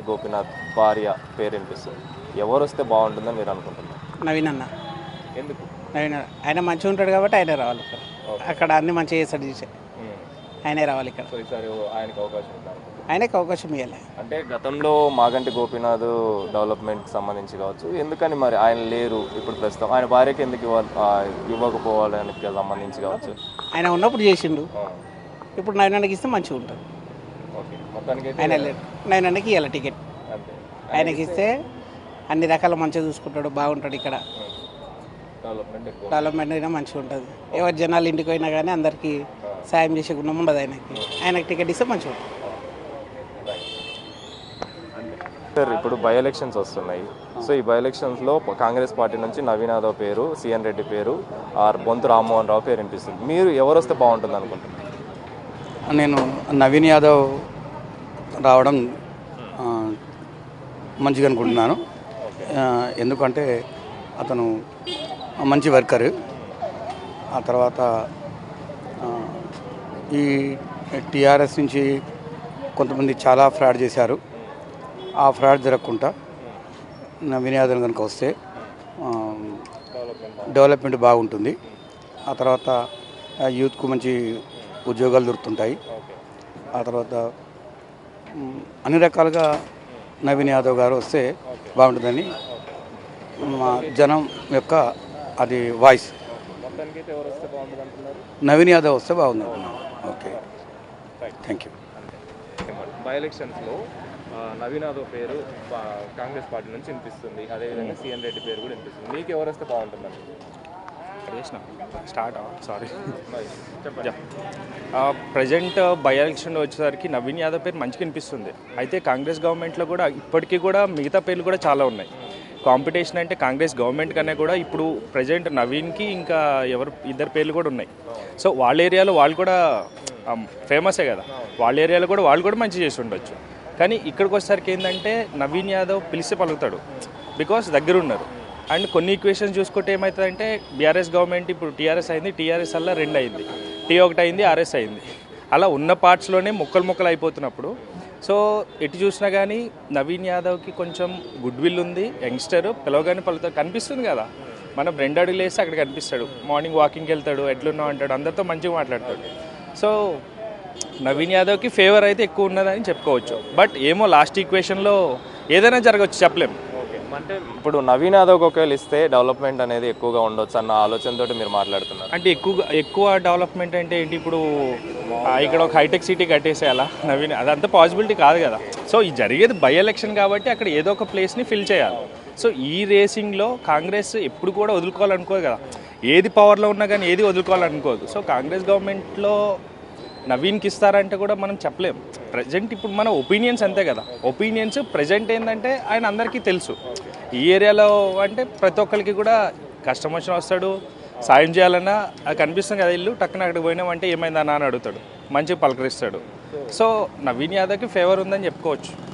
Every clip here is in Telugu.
గోపీనాథ్ భార్య పేరు వినిపిస్తుంది. ఎవరు వస్తే బాగుంటుందని మీరు అనుకుంటున్నారు? నవీన్ అన్న. ఎందుకు? నవీన్. ఆయన మంచిగా ఉంటాడు కాబట్టి ఆయనే రావాలి ఇక్కడ. అక్కడ అన్ని మంచిగా చేస్తాడు చూసే. ఆయనే రావాలి ఇక్కడ. ఆయనకి అవకాశం ఆయనకి అవకాశం ఇవ్వాలి అంటే గతంలో మాగంటి గోపీనాథ్ డెవలప్మెంట్ సంబంధించి కావచ్చు. ఎందుకని మరి ఆయన లేరు? ఇప్పుడు ప్రస్తుతం ఆయన భార్యకి ఎందుకు ఇవ్వాలి? ఇవ్వకపోవడానికి సంబంధించి కావచ్చు. ఆయన ఉన్నప్పుడు చేసిండు. ఇప్పుడు నవీన్ అన్నకి ఇస్తే మంచిగా ఉంటుంది. ఆయన అన్నకి ఇవ్వాలి టికెట్ ఆయనకి ఇస్తే అన్ని రకాల మంచిగా చూసుకుంటాడు బాగుంటాడు ఇక్కడ. డెవలప్మెంట్ అయినా మంచిగా ఉంటుంది. ఎవరు జనాలు ఇంటికి పోయినా కానీ అందరికీ సాయం చేసే గుణం ఉండదు ఆయనకి. ఆయనకి టికెట్ ఇస్తే మంచిగా ఉంటుంది. సార్ ఇప్పుడు బై ఎలక్షన్స్ వస్తున్నాయి. సో ఈ బై ఎలక్షన్స్లో కాంగ్రెస్ పార్టీ నుంచి నవీన్ యాదవ్ పేరు సిఎన్ రెడ్డి పేరు ఆర్ బొంతు రామ్మోహన్ రావు పేరు వినిపిస్తుంది. మీరు ఎవరు వస్తే బాగుంటుంది అనుకుంటున్నారు? నేను నవీన్ యాదవ్ రావడం మంచిగా అనుకుంటున్నాను. ఎందుకంటే అతను మంచి వర్కర్. ఆ తర్వాత ఈ టీఆర్ఎస్ నుంచి కొంతమంది చాలా ఫ్రాడ్ చేశారు. ఆ ఫ్రాడ్ జరగకుండా వినియోగం కనుక వస్తే డెవలప్మెంట్ బాగుంటుంది. ఆ తర్వాత యూత్కు మంచి ఉద్యోగాలు దొరుకుతుంటాయి. ఆ తర్వాత అన్ని రకాలుగా నవీన్ యాదవ్ గారు వస్తే బాగుంటుందని మా జనం యొక్క అది వాయిస్. బాగుంటుంది నవీన్ యాదవ్ వస్తే బాగుంది ఓకే. Thank you. బై ఎలక్షన్స్లో నవీన్ యాదవ్ పేరు కాంగ్రెస్ పార్టీ నుంచి వినిపిస్తుంది. అదేవిధంగా సీఎన్ రెడ్డి పేరు కూడా వినిపిస్తుంది. మీకు ఎవరు వస్తే బాగుంటుందండి? చేసిన. Start sorry present by election వచ్చేసరికి నవీన్ యాదవ్ పేరు మంచిగా అనిపిస్తుంది అయితే కాంగ్రెస్ గవర్నమెంట్లో కూడా ఇప్పటికీ కూడా మిగతా పేర్లు కూడా చాలా ఉన్నాయి. కాంపిటీషన్ అంటే కాంగ్రెస్ గవర్నమెంట్ కన్నా కూడా ఇప్పుడు ప్రజెంట్ నవీన్కి ఇంకా ఎవరు ఇద్దరు పేర్లు కూడా ఉన్నాయి. సో వాళ్ళ ఏరియాలో వాళ్ళు కూడా ఫేమసే కదా. వాళ్ళ ఏరియాలో కూడా వాళ్ళు కూడా మంచి చేసి ఉండొచ్చు. కానీ ఇక్కడికి వచ్చేసరికి ఏంటంటే నవీన్ యాదవ్ పిలిస్తే పలుకుతాడు. బికాస్ దగ్గర ఉన్నారు అండ్ కొన్ని ఈక్వేషన్స్ చూసుకుంటే ఏమవుతుందంటే బీఆర్ఎస్ గవర్నమెంట్ ఇప్పుడు టీఆర్ఎస్ అయింది టీఆర్ఎస్ అలా రెండు అయింది. టీ ఒకటి అయింది ఆర్ఎస్ అయింది. అలా ఉన్న పార్ట్స్లోనే ముక్కలు ముక్కలు అయిపోతున్నప్పుడు సో ఎటు చూసినా కానీ నవీన్ యాదవ్కి కొంచెం గుడ్ విల్ ఉంది యంగ్స్టర్ పిలవగానే పలుతో కనిపిస్తుంది కదా. మనం రెండు అడుగులు వేస్తే అక్కడ కనిపిస్తాడు. మార్నింగ్ వాకింగ్కి వెళ్తాడు ఎట్లున్నావు అంటాడు అందరితో మంచిగా మాట్లాడతాడు. సో నవీన్ యాదవ్కి ఫేవర్ అయితే ఎక్కువ ఉన్నదని చెప్పుకోవచ్చు. బట్ ఏమో లాస్ట్ ఈక్వేషన్లో ఏదైనా జరగవచ్చు చెప్పలేం. అంటే ఇప్పుడు నవీన్ యాదవ్కి ఒకవేళ ఇస్తే డెవలప్మెంట్ అనేది ఎక్కువగా ఉండొచ్చు అన్న ఆలోచనతోటి మీరు మాట్లాడుతున్నారు. అంటే ఎక్కువ ఎక్కువ డెవలప్మెంట్ అంటే ఏంటి? ఇప్పుడు ఇక్కడ ఒక హైటెక్ సిటీ కట్టేసేయాలా? నవీన్ అదంతా పాసిబిలిటీ కాదు కదా. సో ఈ జరిగేది బై ఎలక్షన్ కాబట్టి అక్కడ ఏదో ఒక ప్లేస్ని ఫిల్ చేయాలి. సో ఈ రేసింగ్లో కాంగ్రెస్ ఎప్పుడు కూడా వదులుకోవాలనుకోదు కదా. ఏది పవర్లో ఉన్నా కానీ ఏది వదులుకోవాలనుకోదు. సో కాంగ్రెస్ గవర్నమెంట్లో నవీన్కి ఇస్తారంటే కూడా మనం చెప్పలేం. ప్రజెంట్ ఇప్పుడు మన ఒపీనియన్స్ అంతే కదా. ఒపీనియన్స్ ప్రజెంట్ ఏంటంటే ఆయన అందరికీ తెలుసు. ఈ ఏరియాలో అంటే ప్రతి ఒక్కరికి కూడా కష్టం వచ్చిన వస్తాడు. సాయం చేయాలన్నా అది కనిపిస్తుంది కదా ఇల్లు టక్కున అక్కడికి పోయినామంటే ఏమైందన్నా అని అడుగుతాడు. మంచిగా పలకరిస్తాడు. సో నవీన్ యాదవ్కి ఫేవర్ ఉందని చెప్పుకోవచ్చు.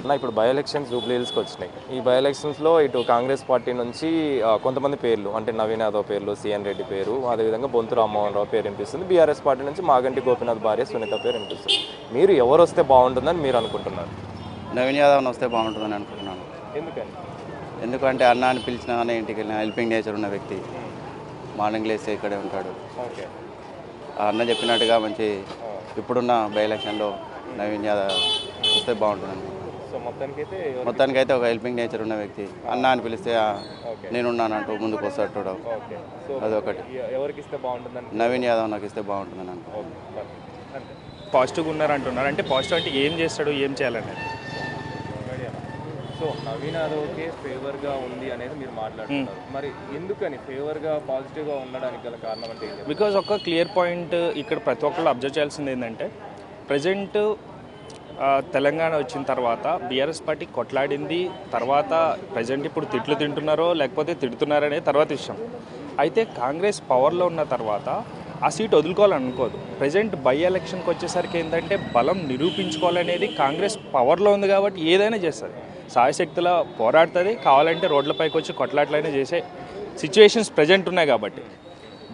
అన్న ఇప్పుడు బై ఎలక్షన్స్ జూబ్లీ హిల్స్కి వచ్చినాయి. ఈ బై ఎలక్షన్స్లో ఇటు కాంగ్రెస్ పార్టీ నుంచి ఆ, కొంతమంది పేర్లు అంటే నవీన్ యాదవ్ పేర్లు సిఎన్ రెడ్డి పేరు అదేవిధంగా బొంతు రామ్మోహన్ రావు పేరు వినిపిస్తుంది. బీఆర్ఎస్ పార్టీ నుంచి మాగంటి గోపీనాథ్ భార్య సునీత పేరు వినిపిస్తుంది. మీరు ఎవరు వస్తే బాగుంటుందని మీరు అనుకుంటున్నారు? నవీన్ యాదవ్ వస్తే బాగుంటుందని అనుకుంటున్నాను. ఎందుకని? ఎందుకంటే అన్న అని పిలిచిన కానీ ఇంటికి వెళ్ళిన హెల్పింగ్ నేచర్ ఉన్న వ్యక్తి. మార్నింగ్ లేస్తే ఇక్కడే ఉంటాడు. ఓకే. ఆ అన్న చెప్పినట్టుగా మంచి ఇప్పుడున్న బై ఎలక్షన్లో నవీన్ యాదవ్ వస్తే బాగుంటుందని. ఎవరు- మొత్తానికైతే ఒక హెల్పింగ్ నేచర్ ఉన్న వ్యక్తి. అన్న అని పిలిస్తే ఆ, నేనున్నానంటూ ముందుకు వస్తాడు ఓకే. సో అదొకటి. ఎవరికి ఇస్తే బాగుంటుందని? నవీన్ యాదవ్ నాకు ఇస్తే బాగుంటుందని అనుకో ఓకే. అంతే. పాజిటివ్గా ఉన్నారు అంటున్నారు అంటే పాజిటివ్ అంటే ఏం చేస్తాడు ఏం చేయాలనేది? సో నవీన్ యాదవ్కే ఫేవర్గా ఉంది అనేది మీరు మాట్లాడుతున్నారు. మరి ఎందుకని ఫేవర్గా పాజిటివ్గా ఉండడానికి గల కారణం అంటే ఏంటి బికాజ్ ఒక క్లియర్ పాయింట్ ఇక్కడ ప్రతి ఒక్కళ్ళు అబ్జర్వ్ చేయాల్సింది ఏంటంటే ప్రజెంట్ తెలంగాణ వచ్చిన తర్వాత బీఆర్ఎస్ పార్టీ కొట్లాడింది తర్వాత ప్రజెంట్ ఇప్పుడు తిట్లు తింటున్నారో లేకపోతే తిడుతున్నారనే తర్వాత విషయం. అయితే కాంగ్రెస్ పవర్లో ఉన్న తర్వాత ఆ సీట్ వదులుకోవాలనుకోదు. ప్రజెంట్ బై ఎలక్షన్కి వచ్చేసరికి ఏంటంటే బలం నిరూపించుకోవాలనేది కాంగ్రెస్ పవర్లో ఉంది కాబట్టి ఏదైనా చేస్తుంది. సాయశక్తుల పోరాడుతుంది కావాలంటే రోడ్లపైకి వచ్చి కొట్లాట్లైనా చేసే సిచ్యువేషన్స్ ప్రజెంట్ ఉన్నాయి కాబట్టి.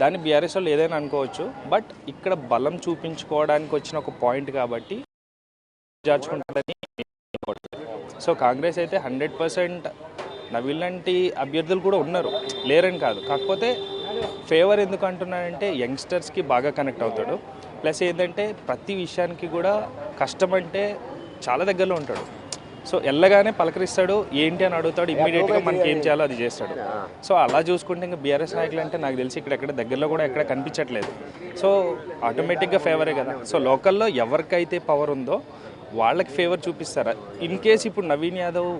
దాన్ని బీఆర్ఎస్ వాళ్ళు ఏదైనా అనుకోవచ్చు బట్ ఇక్కడ బలం చూపించుకోవడానికి వచ్చిన ఒక పాయింట్ కాబట్టి జార్చుకుంటారని సో కాంగ్రెస్ అయితే హండ్రెడ్ పర్సెంట్ నవీన్ లాంటి అభ్యర్థులు కూడా ఉన్నారు. లేరని కాదు. కాకపోతే ఫేవర్ ఎందుకు అంటున్నానంటే యంగ్స్టర్స్కి బాగా కనెక్ట్ అవుతాడు. ప్లస్ ఏంటంటే ప్రతి విషయానికి కూడా కష్టం అంటే చాలా దగ్గరలో ఉంటాడు. సో వెళ్ళగానే పలకరిస్తాడు ఏంటి అని అడుగుతాడు ఇమ్మీడియట్గా మనకి ఏం చేయాలో. అది చేస్తాడు. సో అలా చూసుకుంటే ఇంకా బీఆర్ఎస్ నాయకులు అంటే నాకు తెలిసి ఇక్కడ ఎక్కడ దగ్గరలో కూడా ఎక్కడ కనిపించట్లేదు. సో ఆటోమేటిక్గా ఫేవరే కదా. సో లోకల్లో ఎవరికైతే పవర్ ఉందో వాళ్ళకి ఫేవర్ చూపిస్తారా? ఇన్ కేస్ ఇప్పుడు నవీన్ యాదవ్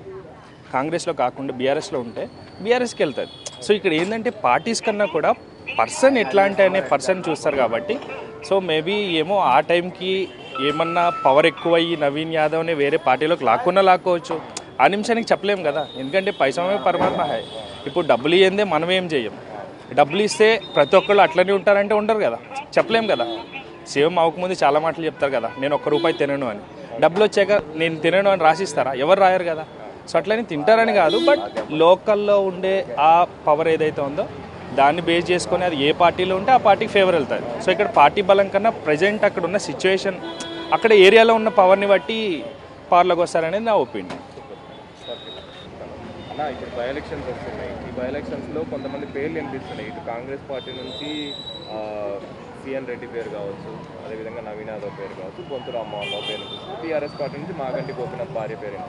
కాంగ్రెస్లో కాకుండా బీఆర్ఎస్లో ఉంటే బీఆర్ఎస్కి వెళ్తుంది సో ఇక్కడ ఏంటంటే పార్టీస్ కన్నా కూడా పర్సన్ ఎట్లాంటి అనే పర్సన్ చూస్తారు కాబట్టి. సో మేబీ ఏమో ఆ టైంకి ఏమన్నా పవర్ ఎక్కువయ్యి నవీన్ యాదవ్ని వేరే పార్టీలోకి లాక్కున్నా లాక్కోవచ్చు. ఆ నిమిషానికి చెప్పలేం కదా. ఎందుకంటే పైసమే పరమాత్మ హాయ్ ఇప్పుడు డబ్బులు ఇయ్యందే మనం ఏం చెయ్యం? డబ్బులు ఇస్తే ప్రతి ఒక్కళ్ళు అట్లనే ఉంటారంటే ఉండరు కదా. చెప్పలేం కదా. సీఎం అవ్వకముందు చాలా మాటలు చెప్తారు కదా. నేను ఒక్క రూపాయి తినను అని. డబ్బులు వచ్చాక నేను తినను అని రాసిస్తారా? ఎవరు రాయరు కదా. సో అట్లనే తింటారని కాదు. బట్ లోకల్లో ఉండే ఆ పవర్ ఏదైతే ఉందో దాన్ని బేస్ చేసుకొని అది ఏ పార్టీలో ఉంటే ఆ పార్టీకి ఫేవర్ వెళ్తుంది. సో ఇక్కడ పార్టీ బలం కన్నా ప్రజెంట్ అక్కడ ఉన్న సిచ్యువేషన్ అక్కడ ఏరియాలో ఉన్న పవర్ని బట్టి పవర్లోకి వస్తారనేది నా ఒపీనియన్. అన్న ఇప్పుడు బై ఎలక్షన్స్ వస్తున్నాయి. ఈ బై ఎలక్షన్స్లో కొంతమంది పేర్లు వినిపిస్తున్నాయి. ఇటు కాంగ్రెస్ పార్టీ నుంచి సిఎన్ రెడ్డి పేరు కావచ్చు అదేవిధంగా నవీన్ యాదవ్ పేరు కావచ్చు బొంతు రామ్మోహన్ రావు పేరు టీఆర్ఎస్ పార్టీ నుంచి మాగంటి గోపినాథ్ భార్య పేరు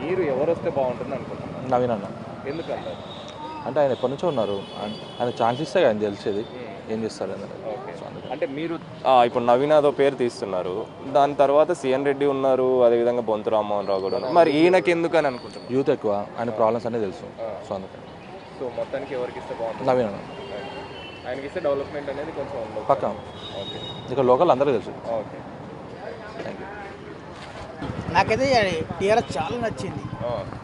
మీరు ఎవరు వస్తే బాగుంటుంది అనుకుంటున్నారు నవీన్ అన్న. ఎందుకంటారు అంటే ఆయన ఎప్పటి నుంచో ఉన్నారు. ఆయన- ఛాన్స్ ఇస్తే ఆయన తెలిసేది ఏం చేస్తారు అనేది. అంటే మీరు ఆ, ఇప్పుడు నవీన్ యాదవ్ పేరు తీస్తున్నారు. దాని తర్వాత సిఎన్ రెడ్డి ఉన్నారు అదేవిధంగా బొంతు రామ్మోహన్ రావు కూడా ఉన్నారు. మరి ఈయనకి ఎందుకు అని అనుకుంటున్నారు? యూత్ ఎక్కువ. ఆయన ప్రాబ్లమ్స్ అన్నీ తెలుసు. సో అందుకని సో మొత్తానికి ఎవరికి ఇస్తే బాగుంటుంది? నవీన్ అన్న ఆయనకి ఇస్తే డెవలప్మెంట్ అనేది కొంచెం పక్క. ఓకే ఇక్కడ లోకల్ అందరికీ తెలుసు. ఓకే థ్యాంక్ యూ నాకైతే టీఆర్ఎస్ చాలా నచ్చింది.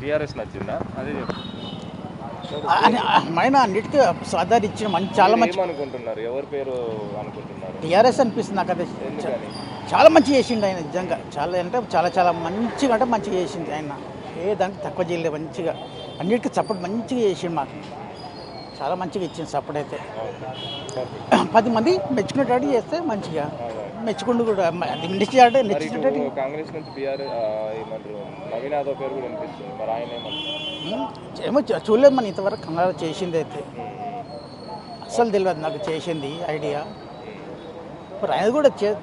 టీఆర్ఎస్ నచ్చిందా? అదే చెప్పు. మైన అన్నిటికీ ఆధార్ ఇచ్చిన మంచి చాలా మంచి ఏమనుకుంటున్నారు? ఎవరి పేరు అనుకుంటున్నారు? టీఆర్ఎస్ అనిపిస్తుంది నాకు అదే. చాలా మంచి చేసిండు ఆయన నిజంగా. చాలా అంటే చాలా చాలా మంచిగా అంటే మంచిగా చేసింది ఆయన. ఏ దానికి తక్కువ చేయలేదు మంచిగా. అన్నిటికీ సపోర్ట్ మంచిగా చేసిండు మాకు. చాలా మంచిగా ఇచ్చింది సపోర్ట్ అయితే. పది మంది మెచ్చుకునేటట్టు చేస్తే మంచిగా. మెచ్చుకుంటూ కూడా ఇండస్ట్రీ అంటే నచ్చినట్టు కాంగ్రెస్ నుంచి బీఆర్ నవీన్ యాదవ్ పేరు కూడా వినిపిస్తుంది. మరి ఆయన ఏమో చూడలేదు మన ఇంతవరకు కంగారు చేసింది అయితే. అస్సలు తెలియదు నాకు చేసింది ఐడియా. మరి ఆయన కూడా చే-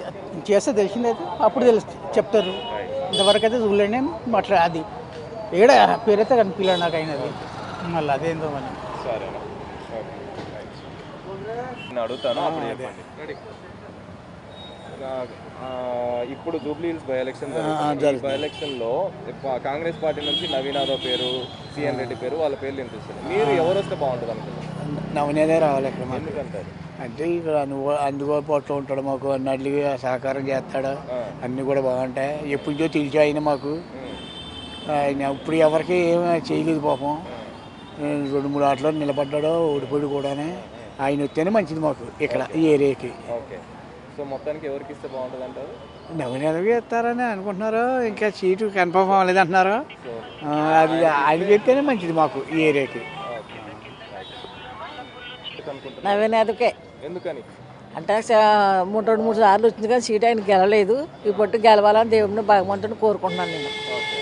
చేస్తే తెలిసింది అయితే అప్పుడు తెలుస్తుంది చెప్తారు. ఇంతవరకు అయితే చూడలేను నేను మాట్లా అది. ఏడ పేరైతే కనిపించలేదు నాకు అయినది మళ్ళీ అదేందో థాంక్స్. నేను అడుగుతాను అప్పుడు చెప్పండి రెడీ ఆ, ఇప్పుడు Jubilee Hills by election by ఎలక్షన్లో కాంగ్రెస్ పార్టీ నుంచి నవీన్ యాదవ్ పేరు సిఎన్ రెడ్డి పేరు వాళ్ళ పేర్లు వినిపిస్తుంది మీరు ఎవరు వస్తే బాగుంటుంది అనుకుంటున్నారు? నవనేదే రావాలి ఇక్కడ ఎందుకంటారు? అంటే ఇక్కడ అందుకో అందుబాటులో ఉంటాడు మాకు అన్నిటికీ సహకారం చేస్తాడు. అన్నీ కూడా బాగుంటాయి. ఎప్పటి నుంచో తెలిసి ఆయన మాకు. ఆయన ఇప్పుడు ఎవరికి ఏమీ చేయలేదు పాపం. రెండు మూడు ఆటలో నిలబడ్డాడో ఓడిపోయి కూడానే. ఆయన వస్తేనే మంచిది మాకు ఇక్కడ ఈ ఏరియాకి. ఓకే. సో మొత్తానికి ఎవరికి ఇస్తే బాగుంటుంది అంటారు? నవనేదవి ఇస్తారని అనుకుంటున్నారు. ఇంకా సీటు కన్ఫర్మ్ అవ్వలేదు అంటున్నారు. అది ఆయన చెప్తేనే మంచిది మాకు ఈ ఏరియాకి. నవీన్ యాదవ్కే. ఎందుకని? అంటే మూడు రెండు మూడు సార్లు వచ్చింది కానీ సీట్ ఆయన గెలలేదు. ఇప్పుడు గెలవాలని దేవుడిని భగవంతుని కోరుకుంటున్నాను నేను.